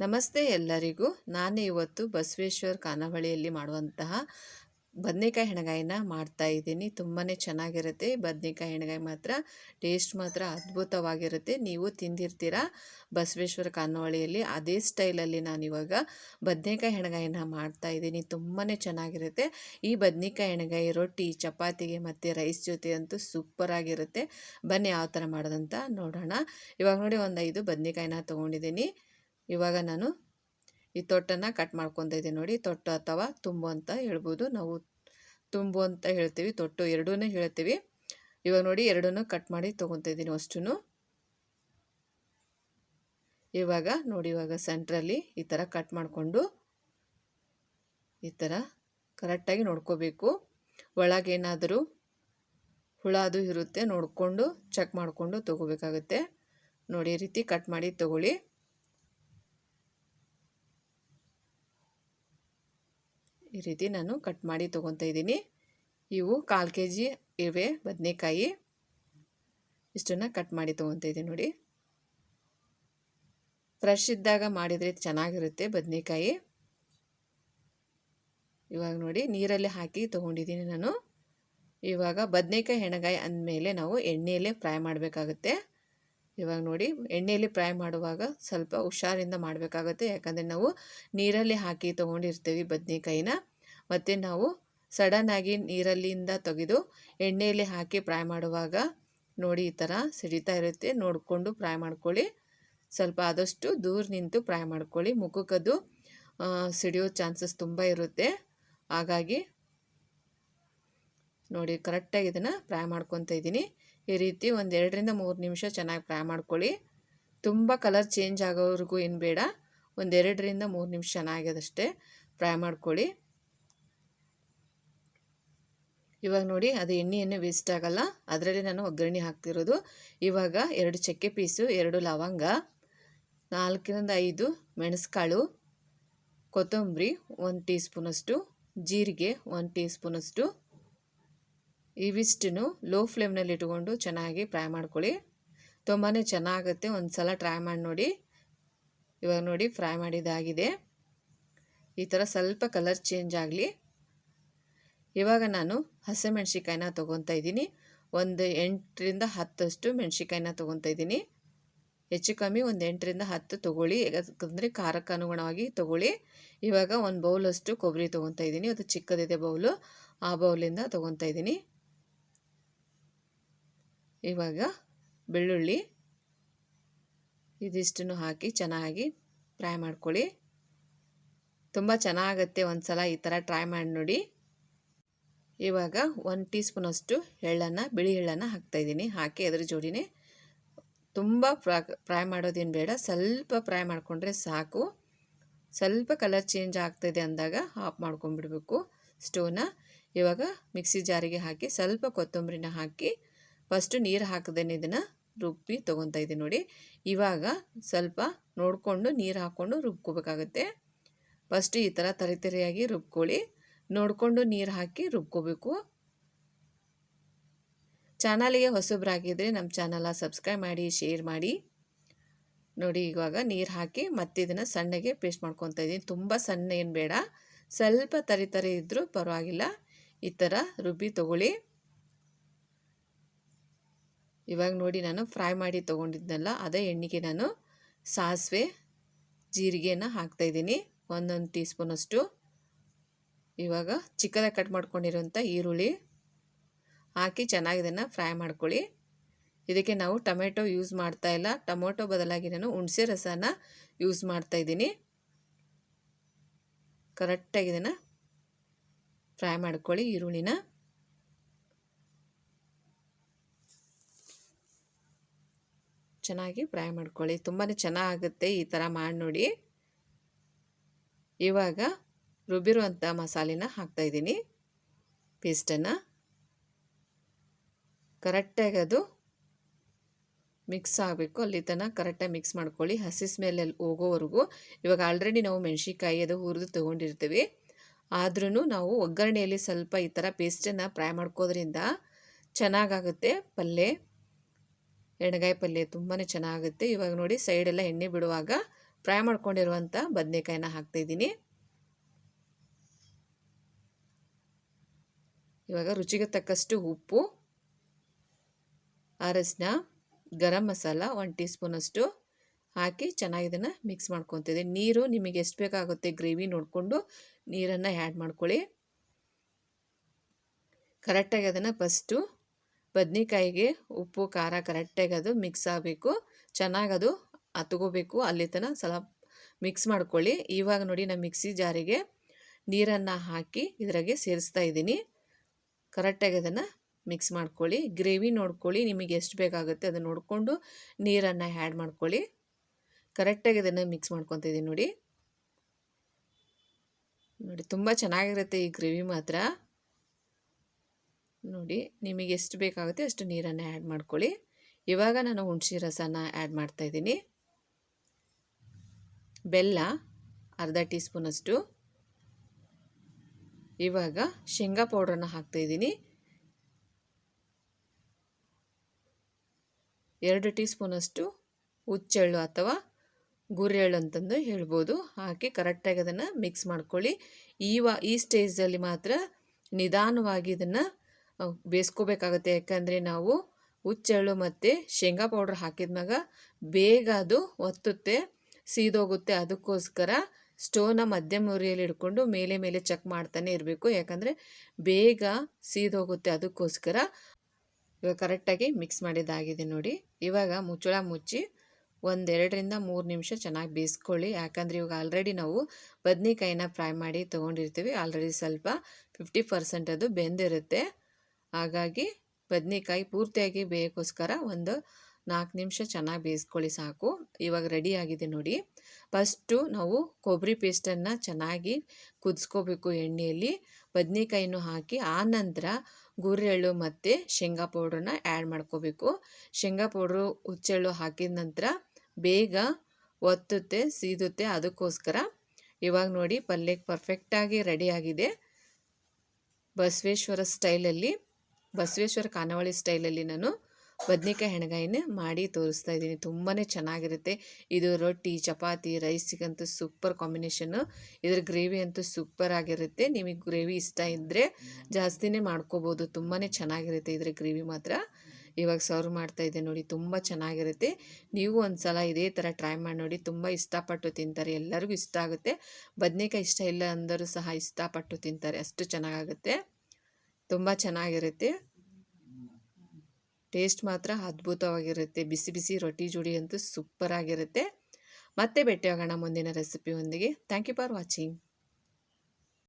ನಮಸ್ತೆ ಎಲ್ಲರಿಗೂ. ನಾನು ಇವತ್ತು ಬಸವೇಶ್ವರ ಖಾನಾವಳಿಯಲ್ಲಿ ಮಾಡುವಂತಹ ಬದನೇಕಾಯಿ ಹೆಣಗಾಯಿನ ಮಾಡ್ತಾ ಇದ್ದೀನಿ. ತುಂಬಾ ಚೆನ್ನಾಗಿರುತ್ತೆ. ಬದನೇಕಾಯಿ ಹೆಣಗಾಯಿ ಮಾತ್ರ ಟೇಸ್ಟ್ ಮಾತ್ರ ಅದ್ಭುತವಾಗಿರುತ್ತೆ. ನೀವು ತಿಂದಿರ್ತೀರ ಬಸವೇಶ್ವರ ಖಾನಾವಳಿಯಲ್ಲಿ ಅದೇ ಸ್ಟೈಲಲ್ಲಿ ನಾನಿವಾಗ ಬದನೇಕಾಯಿ ಹೆಣಗಾಯಿನ ಮಾಡ್ತಾ ಇದ್ದೀನಿ. ತುಂಬಾ ಚೆನ್ನಾಗಿರುತ್ತೆ. ಈ ಬದನೇಕಾಯಿ ಹೆಣಗಾಯಿ ರೊಟ್ಟಿ, ಚಪಾತಿಗೆ ಮತ್ತು ರೈಸ್ ಜೊತೆ ಅಂತೂ ಸೂಪರಾಗಿರುತ್ತೆ ಬನ್ನಿ ಯಾವ ಥರ ಮಾಡೋದಂತ ನೋಡೋಣ. ಇವಾಗ ನೋಡಿ ಒಂದು ಐದು ಬದನೇಕಾಯಿನ ತೊಗೊಂಡಿದ್ದೀನಿ. ಇವಾಗ ನಾನು ಈ ತೊಟ್ಟನ್ನು ಕಟ್ ಮಾಡ್ಕೊತಾ ಇದ್ದೀನಿ ನೋಡಿ. ತೊಟ್ಟು ಅಥವಾ ತುಂಬು ಅಂತ ಹೇಳ್ಬೋದು. ನಾವು ತುಂಬು ಅಂತ ಹೇಳ್ತೀವಿ, ತೊಟ್ಟು ಎರಡೂ ಹೇಳ್ತೀವಿ. ಇವಾಗ ನೋಡಿ ಎರಡೂ ಕಟ್ ಮಾಡಿ ತೊಗೊತಾ ಇದ್ದೀನಿ ಅಷ್ಟು ಇವಾಗ ನೋಡಿ, ಇವಾಗ ಸೆಂಟ್ರಲ್ಲಿ ಈ ಥರ ಕಟ್ ಮಾಡಿಕೊಂಡು ಈ ಥರ ಕರೆಕ್ಟಾಗಿ ನೋಡ್ಕೋಬೇಕು. ಒಳಗೇನಾದರೂ ಹುಳ ಅದು ಇರುತ್ತೆ ನೋಡಿಕೊಂಡು ಚೆಕ್ ಮಾಡಿಕೊಂಡು ತೊಗೋಬೇಕಾಗುತ್ತೆ. ನೋಡಿ, ಈ ರೀತಿ ಕಟ್ ಮಾಡಿ ತೊಗೊಳ್ಳಿ. ಈ ರೀತಿ ನಾನು ಕಟ್ ಮಾಡಿ ತೊಗೊತಾ ಇದ್ದೀನಿ. ಇವು ಕಾಲು ಕೆ ಜಿ ಇವೆ ಬದನೆಕಾಯಿ. ಇಷ್ಟನ್ನು ಕಟ್ ಮಾಡಿ ತೊಗೊತಾ ಇದ್ದೀನಿ ನೋಡಿ. ಫ್ರೆಶ್ ಇದ್ದಾಗ ಮಾಡಿದರೆ ಚೆನ್ನಾಗಿರುತ್ತೆ ಬದನೆಕಾಯಿ. ಇವಾಗ ನೋಡಿ ನೀರಲ್ಲಿ ಹಾಕಿ ತೊಗೊಂಡಿದ್ದೀನಿ ನಾನು. ಇವಾಗ ಬದನೆಕಾಯಿ ಹೆಣಗಾಯಿ ಅಂದಮೇಲೆ ನಾವು ಎಣ್ಣೆಯಲ್ಲೇ ಫ್ರೈ ಮಾಡಬೇಕಾಗುತ್ತೆ. ಇವಾಗ ನೋಡಿ ಎಣ್ಣೆಯಲ್ಲಿ ಫ್ರೈ ಮಾಡುವಾಗ ಸ್ವಲ್ಪ ಹುಷಾರಿಂದ ಮಾಡಬೇಕಾಗುತ್ತೆ. ಯಾಕಂದರೆ ನಾವು ನೀರಲ್ಲಿ ಹಾಕಿ ತೊಗೊಂಡಿರ್ತೀವಿ ಬದನೆಕಾಯಿನ. ಮತ್ತು ನಾವು ಸಡನ್ನಾಗಿ ನೀರಲ್ಲಿಂದ ತೆಗೆದು ಎಣ್ಣೆಯಲ್ಲಿ ಹಾಕಿ ಫ್ರೈ ಮಾಡುವಾಗ ನೋಡಿ ಈ ಥರ ಸಿಡಿತಾ ಇರುತ್ತೆ. ನೋಡಿಕೊಂಡು ಫ್ರೈ ಮಾಡ್ಕೊಳ್ಳಿ. ಸ್ವಲ್ಪ ಆದಷ್ಟು ದೂರ ನಿಂತು ಫ್ರೈ ಮಾಡ್ಕೊಳ್ಳಿ. ಮುಖಕ್ಕದು ಸಿಡಿಯೋ ಚಾನ್ಸಸ್ ತುಂಬ ಇರುತ್ತೆ. ಹಾಗಾಗಿ ನೋಡಿ ಕರೆಕ್ಟಾಗಿ ಇದನ್ನು ಫ್ರೈ ಮಾಡ್ಕೊತ ಇದ್ದೀನಿ. ಈ ರೀತಿ ಒಂದು ಎರಡರಿಂದ ಮೂರು ನಿಮಿಷ ಚೆನ್ನಾಗಿ ಫ್ರೈ ಮಾಡ್ಕೊಳ್ಳಿ. ತುಂಬ ಕಲರ್ ಚೇಂಜ್ ಆಗೋವರೆಗೂ ಏನು ಬೇಡ. ಒಂದು ಎರಡರಿಂದ ಮೂರು ನಿಮಿಷ ಚೆನ್ನಾಗ್ಯದಷ್ಟೇ ಫ್ರೈ ಮಾಡ್ಕೊಳ್ಳಿ. ಇವಾಗ ನೋಡಿ, ಅದು ಎಣ್ಣೆಯನ್ನು ವೇಸ್ಟ್ ಆಗಲ್ಲ. ಅದರಲ್ಲಿ ನಾನು ಒಗ್ಗರಣೆ ಹಾಕ್ತಿರೋದು. ಇವಾಗ ಎರಡು ಚಕ್ಕೆ ಪೀಸು, ಎರಡು ಲವಂಗ ನಾಲ್ಕರಿಂದ ಐದು ಮೆಣಸುಕಾಳು, ಕೊತ್ತಂಬರಿ, ಒಂದು ಟೀ ಸ್ಪೂನಷ್ಟು ಜೀರಿಗೆ, ಒಂದು ಟೀ ಸ್ಪೂನಷ್ಟು ಇವಿಷ್ಟನ್ನು ಲೋ ಫ್ಲೇಮ್ನಲ್ಲಿ ಇಟ್ಕೊಂಡು ಚೆನ್ನಾಗಿ ಫ್ರೈ ಮಾಡ್ಕೊಳ್ಳಿ. ತುಂಬಾ ಚೆನ್ನಾಗುತ್ತೆ. ಒಂದು ಸಲ ಟ್ರೈ ಮಾಡಿ ನೋಡಿ. ಇವಾಗ ನೋಡಿ ಫ್ರೈ ಮಾಡಿದಾಗಿದೆ. ಈ ಥರ ಸ್ವಲ್ಪ ಕಲರ್ ಚೇಂಜ್ ಆಗಲಿ. ಇವಾಗ ನಾನು ಹಸಿಮೆಣ್ಸಿಕಾಯಿನ ತೊಗೊತಾ ಇದ್ದೀನಿ. ಒಂದು ಎಂಟರಿಂದ ಹತ್ತಷ್ಟು ಮೆಣ್ಸಿಕಾಯಿನ ತೊಗೊತಾ ಇದ್ದೀನಿ. ಹೆಚ್ಚು ಕಮ್ಮಿ ಒಂದು ಎಂಟರಿಂದ ಹತ್ತು ತೊಗೊಳ್ಳಿ. ಯಾಕಂದರೆ ಖಾರಕ್ಕೆ ಅನುಗುಣವಾಗಿ ತೊಗೊಳ್ಳಿ. ಇವಾಗ ಒಂದು ಬೌಲಷ್ಟು ಕೊಬ್ಬರಿ ತೊಗೊತಾ ಇದ್ದೀನಿ. ಅದು ಚಿಕ್ಕದಿದೆ ಬೌಲು. ಆ ಬೌಲಿಂದ ತೊಗೊತಾ ಇದ್ದೀನಿ. ಇವಾಗ ಬೆಳ್ಳುಳ್ಳಿ ಇದಿಷ್ಟನ್ನು ಹಾಕಿ ಚೆನ್ನಾಗಿ ಫ್ರೈ ಮಾಡ್ಕೊಳ್ಳಿ. ತುಂಬ ಚೆನ್ನಾಗತ್ತೆ ಒಂದು ಸಲ ಈ ಥರ ಟ್ರೈ ಮಾಡಿ ನೋಡಿ. ಇವಾಗ ಒಂದು ಟೀ ಸ್ಪೂನಷ್ಟು ಎಳ್ಳನ್ನು, ಬಿಳಿ ಎಳ್ಳನ್ನು ಹಾಕ್ತಾಯಿದ್ದೀನಿ ಹಾಕಿ ಅದ್ರ ಜೋಡಿನೇ ತುಂಬ ಫ್ರೈ ಮಾಡೋದೇನು ಬೇಡ. ಸ್ವಲ್ಪ ಫ್ರೈ ಮಾಡಿಕೊಂಡ್ರೆ ಸಾಕು. ಸ್ವಲ್ಪ ಕಲರ್ ಚೇಂಜ್ ಆಗ್ತಾಯಿದೆ ಅಂದಾಗ ಆಫ್ ಮಾಡ್ಕೊಂಡ್ಬಿಡ್ಬೇಕು ಸ್ಟೋವ್ನ ಇವಾಗ ಮಿಕ್ಸಿ ಜಾರಿಗೆ ಹಾಕಿ ಸ್ವಲ್ಪ ಕೊತ್ತಂಬರಿನ ಹಾಕಿ ಫಸ್ಟು ನೀರು ಹಾಕದೇನೆ ಇದನ್ನು ರುಬ್ಬಿ ತೊಗೊತಾ ಇದ್ದೀನಿ ನೋಡಿ. ಇವಾಗ ಸ್ವಲ್ಪ ನೋಡಿಕೊಂಡು ನೀರು ಹಾಕ್ಕೊಂಡು ರುಬ್ಕೋಬೇಕಾಗುತ್ತೆ. ಫಸ್ಟು ಈ ಥರ ತರಿತರಿಯಾಗಿ ರುಬ್ಕೊಳ್ಳಿ. ನೋಡಿಕೊಂಡು ನೀರು ಹಾಕಿ ರುಬ್ಕೋಬೇಕು. ಚಾನಲ್ಗೆ ಹೊಸಬ್ರಾಗಿದ್ದರೆ ನಮ್ಮ ಚಾನಲ ಸಬ್ಸ್ಕ್ರೈಬ್ ಮಾಡಿ, ಶೇರ್ ಮಾಡಿ. ನೋಡಿ ಇವಾಗ ನೀರು ಹಾಕಿ ಮತ್ತೆ ಇದನ್ನು ಸಣ್ಣಗೆ ಪೇಸ್ಟ್ ಮಾಡ್ಕೊತಾ ಇದ್ದೀನಿ. ತುಂಬ ಸಣ್ಣ ಏನು ಬೇಡ. ಸ್ವಲ್ಪ ತರಿ ತರಿ ಇದ್ದರೂ ಪರವಾಗಿಲ್ಲ. ಈ ಥರ ರುಬ್ಬಿ ತೊಗೊಳ್ಳಿ. ಇವಾಗ ನೋಡಿ ನಾನು ಫ್ರೈ ಮಾಡಿ ತೊಗೊಂಡಿದ್ನಲ್ಲ ಅದೇ ಎಣ್ಣೆಗೆ ನಾನು ಸಾಸಿವೆ, ಜೀರಿಗೆನ ಹಾಕ್ತಾಯಿದ್ದೀನಿ. ಒಂದೊಂದು ಟೀ ಸ್ಪೂನಷ್ಟು ಇವಾಗ ಚಿಕ್ಕದಾಗಿ ಕಟ್ ಮಾಡ್ಕೊಂಡಿರೋಂಥ ಈರುಳ್ಳಿ ಹಾಕಿ ಚೆನ್ನಾಗಿ ಇದನ್ನು ಫ್ರೈ ಮಾಡ್ಕೊಳ್ಳಿ. ಇದಕ್ಕೆ ನಾವು ಟೊಮೆಟೊ ಯೂಸ್ ಮಾಡ್ತಾ ಇಲ್ಲ. ಟೊಮೊಟೊ ಬದಲಾಗಿ ನಾನು ಹುಣಸೆ ರಸನ ಯೂಸ್ ಮಾಡ್ತಾ ಇದ್ದೀನಿ ಕರೆಕ್ಟಾಗಿ ಇದನ್ನು ಫ್ರೈ ಮಾಡ್ಕೊಳ್ಳಿ ಈರುಳ್ಳಿನ. ಚೆನ್ನಾಗಿ ಫ್ರೈ ಮಾಡ್ಕೊಳ್ಳಿ. ತುಂಬಾ ಚೆನ್ನಾಗುತ್ತೆ ಈ ಥರ ಮಾಡಿ ನೋಡಿ ಇವಾಗ ರುಬ್ಬಿರುವಂಥ ಮಸಾಲೆನ ಹಾಕ್ತಾಯಿದ್ದೀನಿ ಪೇಸ್ಟನ್ನು ಕರೆಕ್ಟಾಗಿ ಅದು ಮಿಕ್ಸ್ ಆಗಬೇಕು. ಅಲ್ಲಿ ತನಕ ಕರೆಕ್ಟಾಗಿ ಮಿಕ್ಸ್ ಮಾಡ್ಕೊಳ್ಳಿ. ಹಸಿ ಸ್ಮೆಲ್ ಹೋಗೋವರೆಗೂ. ಇವಾಗ ಆಲ್ರೆಡಿ ನಾವು ಮೆಣಸಿಕಾಯಿ ಅದು ಹುರಿದು ತೊಗೊಂಡಿರ್ತೀವಿ. ಆದ್ರೂ ನಾವು ಒಗ್ಗರಣೆಯಲ್ಲಿ ಸ್ವಲ್ಪ ಈ ಥರ ಪೇಸ್ಟನ್ನು ಫ್ರೈ ಮಾಡ್ಕೋದ್ರಿಂದ ಚೆನ್ನಾಗಾಗುತ್ತೆ ಪಲ್ಯ ಎಣ್ಣೆಗಾಯಿ ಪಲ್ಯ ತುಂಬಾ ಚೆನ್ನಾಗುತ್ತೆ. ಇವಾಗ ನೋಡಿ ಸೈಡೆಲ್ಲ ಎಣ್ಣೆ ಬಿಡುವಾಗ ಫ್ರೈ ಮಾಡ್ಕೊಂಡಿರುವಂಥ ಬದನೆಕಾಯಿನ ಹಾಕ್ತಾಯಿದ್ದೀನಿ ಇವಾಗ ರುಚಿಗೆ ತಕ್ಕಷ್ಟು ಉಪ್ಪು ಅರಸಿನ ಗರಂ ಮಸಾಲ ಒನ್ ಟೀ ಸ್ಪೂನಷ್ಟು ಹಾಕಿ ಚೆನ್ನಾಗಿ ಇದನ್ನು ಮಿಕ್ಸ್ ಮಾಡ್ಕೊತಿದ್ದೆ ನೀರು ನಿಮಗೆ ಎಷ್ಟು ಬೇಕಾಗುತ್ತೆ ಗ್ರೇವಿ ನೋಡಿಕೊಂಡು ನೀರನ್ನು ಆ್ಯಡ್ ಮಾಡ್ಕೊಳ್ಳಿ. ಕರೆಕ್ಟಾಗಿ ಅದನ್ನು ಫಸ್ಟು ಬದ್ನಿಕಾಯಿಗೆ ಉಪ್ಪು, ಖಾರ ಕರೆಕ್ಟಾಗಿ ಅದು ಮಿಕ್ಸ್ ಆಗಬೇಕು. ಚೆನ್ನಾಗಿ ಅದು ಹತ್ಕೋಬೇಕು. ಅಲ್ಲಿ ತನಕ ಸ್ವಲ್ಪ ಮಿಕ್ಸ್ ಮಾಡ್ಕೊಳ್ಳಿ. ಇವಾಗ ನೋಡಿ ನಾನು ಮಿಕ್ಸಿ ಜಾರಿಗೆ ನೀರನ್ನು ಹಾಕಿ ಇದರಾಗೆ ಸೇರಿಸ್ತಾ ಇದ್ದೀನಿ. ಕರೆಕ್ಟಾಗಿ ಅದನ್ನು ಮಿಕ್ಸ್ ಮಾಡ್ಕೊಳ್ಳಿ. ಗ್ರೇವಿ ನೋಡ್ಕೊಳ್ಳಿ. ನಿಮಗೆ ಎಷ್ಟು ಬೇಕಾಗುತ್ತೆ ಅದನ್ನು ನೋಡಿಕೊಂಡು ನೀರನ್ನು ಆ್ಯಡ್ ಮಾಡ್ಕೊಳ್ಳಿ. ಕರೆಕ್ಟಾಗಿ ಅದನ್ನು ಮಿಕ್ಸ್ ಮಾಡ್ಕೊತಿದ್ದೀನಿ ನೋಡಿ. ನೋಡಿ, ತುಂಬ ಚೆನ್ನಾಗಿರುತ್ತೆ ಈ ಗ್ರೇವಿ ಮಾತ್ರ. ನೋಡಿ, ನಿಮಗೆ ಎಷ್ಟು ಬೇಕಾಗುತ್ತೆ ಅಷ್ಟು ನೀರನ್ನು ಆ್ಯಡ್ ಮಾಡ್ಕೊಳ್ಳಿ. ಇವಾಗ ನಾನು ಹುಣಸೆ ರಸನ ಆ್ಯಡ್ ಮಾಡ್ತಾಯಿದ್ದೀನಿ ಬೆಲ್ಲ, ಅರ್ಧ ಟೀ ಸ್ಪೂನಷ್ಟು ಇವಾಗ ಶೇಂಗಾ ಪೌಡ್ರನ್ನ ಹಾಕ್ತಾಯಿದ್ದೀನಿ ಎರಡು ಟೀ ಸ್ಪೂನಷ್ಟು ಹುಚ್ಚೆಳ್ಳು ಅಥವಾ ಗುರೆಳ್ಳು ಅಂತಂದು ಹೇಳ್ಬೋದು. ಹಾಕಿ ಕರೆಕ್ಟಾಗಿ ಅದನ್ನು ಮಿಕ್ಸ್ ಮಾಡ್ಕೊಳ್ಳಿ. ಈವ ಈ ಸ್ಟೇಜಲ್ಲಿ ಮಾತ್ರ ನಿಧಾನವಾಗಿ ಇದನ್ನು ಬೇಯಿಸ್ಕೋಬೇಕಾಗತ್ತೆ. ಯಾಕಂದರೆ ನಾವು ಹುಚ್ಚೆಳ್ಳು ಮತ್ತು ಶೇಂಗಾ ಪೌಡ್ರ್ ಹಾಕಿದ್ಮ್ಯಾಗ ಬೇಗ ಅದು ಒತ್ತುತ್ತೆ, ಸೀದೋಗುತ್ತೆ. ಅದಕ್ಕೋಸ್ಕರ ಸ್ಟೋವ್ನ ಮಧ್ಯಮ ಉರಿಯಲ್ಲಿ ಇಟ್ಕೊಂಡು ಮೇಲೆ ಮೇಲೆ ಚೆಕ್ ಮಾಡ್ತಾನೆ ಇರಬೇಕು. ಯಾಕಂದರೆ ಬೇಗ ಸೀದೋಗುತ್ತೆ. ಅದಕ್ಕೋಸ್ಕರ ಇವಾಗ ಕರೆಕ್ಟಾಗಿ ಮಿಕ್ಸ್ ಮಾಡಿದ್ದಾಗಿದೆ ನೋಡಿ. ಇವಾಗ ಮುಚ್ಚಳ ಮುಚ್ಚಿ ಒಂದೆರಡರಿಂದ ಮೂರು ನಿಮಿಷ ಚೆನ್ನಾಗಿ ಬೇಯಿಸ್ಕೊಳ್ಳಿ. ಯಾಕಂದರೆ ಇವಾಗ ಆಲ್ರೆಡಿ ನಾವು ಬದನೆಕಾಯಿನ ಫ್ರೈ ಮಾಡಿ ತೊಗೊಂಡಿರ್ತೀವಿ. ಆಲ್ರೆಡಿ ಸ್ವಲ್ಪ ಫಿಫ್ಟಿ ಪರ್ಸೆಂಟ್ ಅದು ಬೆಂದಿರುತ್ತೆ. ಹಾಗಾಗಿ ಬದನೆಕಾಯಿ ಪೂರ್ತಿಯಾಗಿ ಬೇಯೋಕ್ಕೋಸ್ಕರ ಒಂದು ನಾಲ್ಕು ನಿಮಿಷ ಚೆನ್ನಾಗಿ ಬೇಯಿಸ್ಕೊಳ್ಳಿ ಸಾಕು. ಇವಾಗ ರೆಡಿ ಆಗಿದೆ ನೋಡಿ. ಫಸ್ಟು ನಾವು ಕೊಬ್ಬರಿ ಪೇಸ್ಟನ್ನು ಚೆನ್ನಾಗಿ ಕುದಿಸ್ಕೋಬೇಕು ಎಣ್ಣೆಯಲ್ಲಿ. ಬದನೆಕಾಯಿನೂ ಹಾಕಿ ಆನಂತರ ನಂತರ ಗುರೆಳ್ಳು ಮತ್ತು ಶೇಂಗಾ ಪೌಡ್ರನ್ನ ಆ್ಯಡ್ ಮಾಡ್ಕೋಬೇಕು. ಶೇಂಗಾ ಪೌಡ್ರು ಹುಚ್ಚೆಳ್ಳು ಹಾಕಿದ ನಂತರ ಬೇಗ ಒತ್ತುತ್ತೆ, ಸೀದುತ್ತೆ ಅದಕ್ಕೋಸ್ಕರ ಇವಾಗ ನೋಡಿ ಪಲ್ಯಕ್ಕೆ ಪರ್ಫೆಕ್ಟಾಗಿ ರೆಡಿಯಾಗಿದೆ ಬಸವೇಶ್ವರ ಸ್ಟೈಲಲ್ಲಿ ಬಸವೇಶ್ವರ ಖಾನಾವಳಿ ಸ್ಟೈಲಲ್ಲಿ ನಾನು ಬದ್ನಿಕಾಯಿ ಹೆಣಗಾಯಿನ ಮಾಡಿ ತೋರಿಸ್ತಾ ಇದ್ದೀನಿ. ತುಂಬಾ ಚೆನ್ನಾಗಿರುತ್ತೆ. ಇದು ರೊಟ್ಟಿ, ಚಪಾತಿ, ರೈಸಿಗಂತೂ ಸೂಪರ್ ಕಾಂಬಿನೇಷನ್ನು. ಇದರ ಗ್ರೇವಿ ಅಂತೂ ಸೂಪರ್ ಆಗಿರುತ್ತೆ. ನಿಮಗೆ ಗ್ರೇವಿ ಇಷ್ಟ ಇದ್ದರೆ ಜಾಸ್ತಿನೇ ಮಾಡ್ಕೋಬೋದು. ತುಂಬಾ ಚೆನ್ನಾಗಿರುತ್ತೆ ಇದ್ರ ಗ್ರೇವಿ ಮಾತ್ರ. ಇವಾಗ ಸರ್ವ್ ಮಾಡ್ತಾ ಇದೆ ನೋಡಿ, ತುಂಬ ಚೆನ್ನಾಗಿರುತ್ತೆ. ನೀವು ಒಂದು ಸಲ ಇದೇ ಥರ ಟ್ರೈ ಮಾಡಿ ನೋಡಿ, ತುಂಬ ಇಷ್ಟಪಟ್ಟು ತಿಂತಾರೆ. ಎಲ್ಲರಿಗೂ ಇಷ್ಟ ಆಗುತ್ತೆ. ಬದನೇಕಾಯಿ ಇಷ್ಟ ಇಲ್ಲ ಅಂದರೂ ಸಹ ಇಷ್ಟಪಟ್ಟು ತಿಂತಾರೆ. ಅಷ್ಟು ಚೆನ್ನಾಗಾಗುತ್ತೆ. ತುಂಬ ಚೆನ್ನಾಗಿರುತ್ತೆ. ಟೇಸ್ಟ್ ಮಾತ್ರ ಅದ್ಭುತವಾಗಿರುತ್ತೆ. ಬಿಸಿ ಬಿಸಿ ರೊಟ್ಟಿ ಜೋಡಿ ಅಂತೂ ಸೂಪರ್ ಆಗಿರುತ್ತೆ ಮತ್ತೆ ಭೇಟಿಯಾಗೋಣ ಮುಂದಿನ ರೆಸಿಪಿಯೊಂದಿಗೆ. Thank you for watching